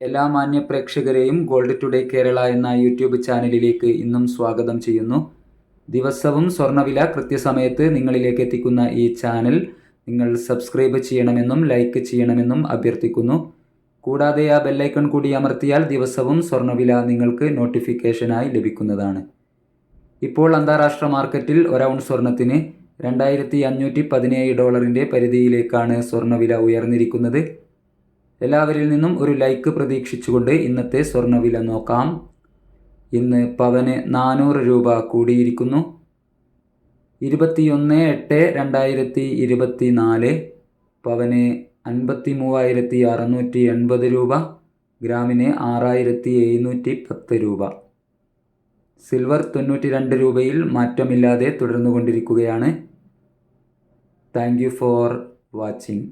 എല്ലാ മാന്യ പ്രേക്ഷകരെയും gold today Kerala എന്ന യൂട്യൂബ് ചാനലിലേക്ക് ഇന്നും സ്വാഗതം ചെയ്യുന്നു. ദിവസവും സ്വർണവില കൃത്യസമയത്ത് നിങ്ങളിലേക്ക് എത്തിക്കുന്ന ഈ ചാനൽ നിങ്ങൾ സബ്സ്ക്രൈബ് ചെയ്യണമെന്നും ലൈക്ക് ചെയ്യണമെന്നും അഭ്യർത്ഥിക്കുന്നു. കൂടാതെ ആ ബെല്ലൈക്കൺ കൂടി അമർത്തിയാൽ ദിവസവും സ്വർണവില നിങ്ങൾക്ക് നോട്ടിഫിക്കേഷനായി ലഭിക്കുന്നതാണ്. ഇപ്പോൾ അന്താരാഷ്ട്ര മാർക്കറ്റിൽ ഒരൗണ്ട് സ്വർണത്തിന് രണ്ടായിരത്തി അഞ്ഞൂറ്റി പതിനേഴ് ഡോളറിന്റെ പരിധിയിലേക്കാണ് സ്വർണവില ഉയർന്നിരിക്കുന്നത്. എല്ലാവരിൽ നിന്നും ഒരു ലൈക്ക് പ്രതീക്ഷിച്ചുകൊണ്ട് ഇന്നത്തെ സ്വർണവില നോക്കാം. ഇന്ന് പവന് നാനൂറ് രൂപ കൂടിയിരിക്കുന്നു. ഇരുപത്തിയൊന്ന് എട്ട് രണ്ടായിരത്തി ഇരുപത്തി നാല് പവന് അൻപത്തി മൂവായിരത്തി അറുന്നൂറ്റി എൺപത് രൂപ ഗ്രാമിന് ആറായിരത്തി എഴുന്നൂറ്റി പത്ത് രൂപ. സിൽവർ തൊണ്ണൂറ്റി രണ്ട് രൂപയിൽ മാറ്റമില്ലാതെ തുടർന്നുകൊണ്ടിരിക്കുകയാണ്. Thank you for watching.